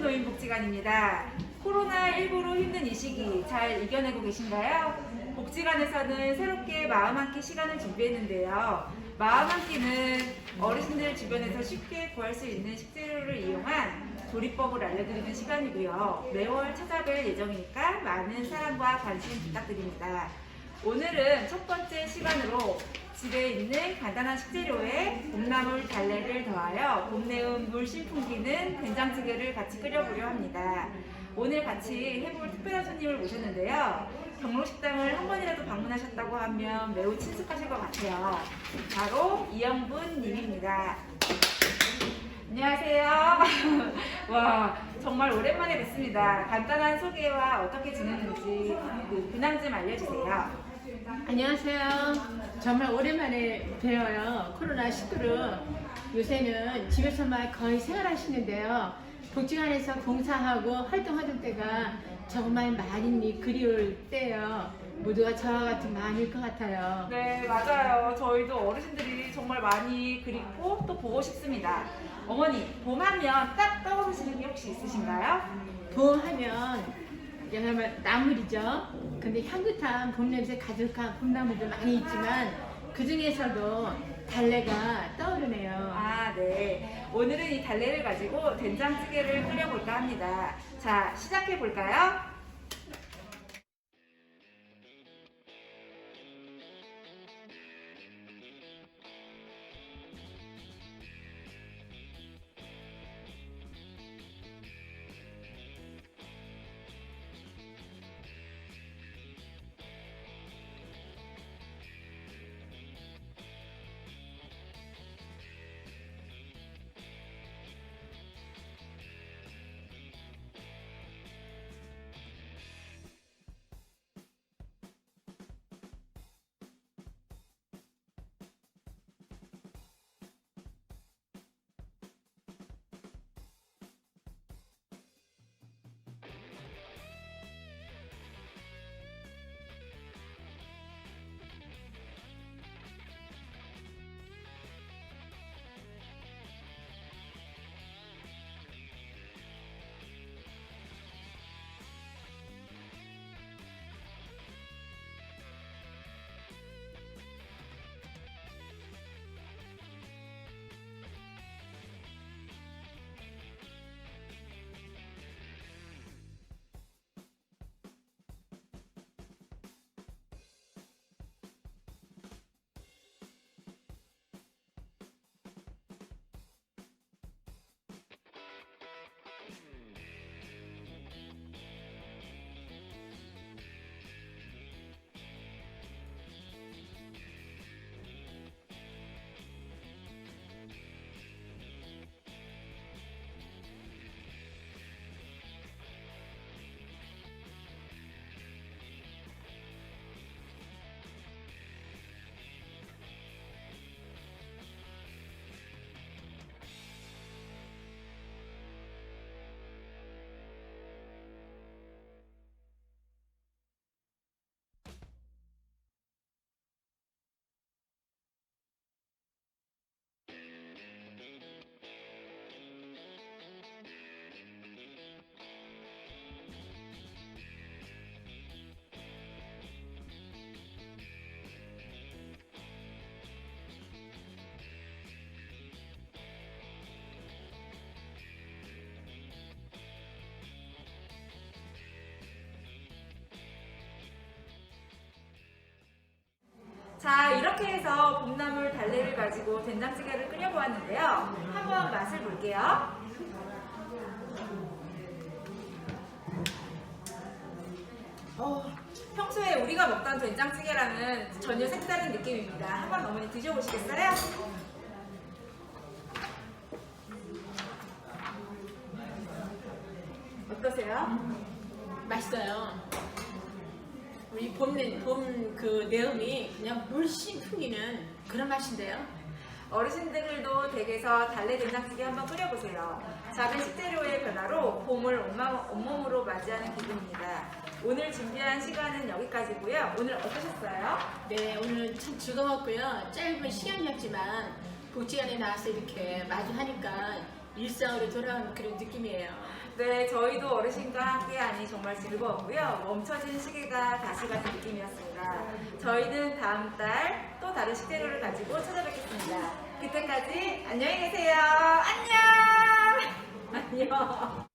노인 복지관입니다. 코로나19로 힘든 이 시기 잘 이겨내고 계신가요? 복지관에서는 새롭게 마음 함께 시간을 준비했는데요. 마음 함께는 어르신들 주변에서 쉽게 구할 수 있는 식재료를 이용한 조리법을 알려드리는 시간이고요. 매월 찾아뵐 예정이니까 많은 사랑과 관심 부탁드립니다. 오늘은 첫 번째 시간으로 집에 있는 간단한 식재료에 봄나물 달래를 더하여 봄내음 물씬 풍기는 된장찌개를 같이 끓여보려 합니다. 오늘 같이 해볼 특별한 손님을 모셨는데요. 경로식당을 한 번이라도 방문하셨다고 하면 매우 친숙하실 것 같아요. 바로 이영분 님입니다. 안녕하세요. 와, 정말 오랜만에 뵙습니다. 간단한 소개와 어떻게 지내는지 그 근황 좀 알려주세요. 안녕하세요. 정말 오랜만에 뵈어요. 코로나19로 요새는 집에서만 거의 생활하시는데요. 복지관에서 봉사하고 활동하던 때가 정말 많이 그리울 때요. 모두가 저와 같은 마음일 것 같아요. 네, 맞아요. 저희도 어르신들이 정말 많이 그립고 또 보고 싶습니다. 어머니, 봄 하면 딱 떠오르시는 게 혹시 있으신가요? 봄 하면 영하면 나물이죠. 근데 향긋한 봄 냄새 가득한 봄나물도 많이 있지만 그 중에서도 달래가 떠오르네요. 아, 네. 오늘은 이 달래를 가지고 된장찌개를 끓여볼까 합니다. 자, 시작해볼까요? 자, 이렇게 해서 봄나물 달래를 가지고 된장찌개를 끓여보았는데요. 한번 맛을 볼게요. 어, 평소에 우리가 먹던 된장찌개랑은 전혀 색다른 느낌입니다. 한번 어머니 드셔보시겠어요? 어떠세요? 맛있어요. 우리 봄, 봄그 내음이 그냥 물씬 풍기는 그런 맛인데요. 어르신들도 댁에서 달래 된장찌개 한번 끓여보세요. 작은 식재료의 변화로 봄을 온몸으로 맞이하는 기분입니다. 오늘 준비한 시간은 여기까지고요. 오늘 어떠셨어요? 네, 오늘 참 즐거웠고요. 짧은 시간이었지만 복지관에 나와서 이렇게 마주하니까 일상으로 돌아오는 그런 느낌이에요. 네, 저희도 어르신과 함께하니 정말 즐거웠고요. 멈춰진 시계가 다시 가는 느낌이었습니다. 저희는 다음 달 또 다른 식재료를 가지고 찾아뵙겠습니다. 그때까지 안녕히 계세요. 안녕! 안녕!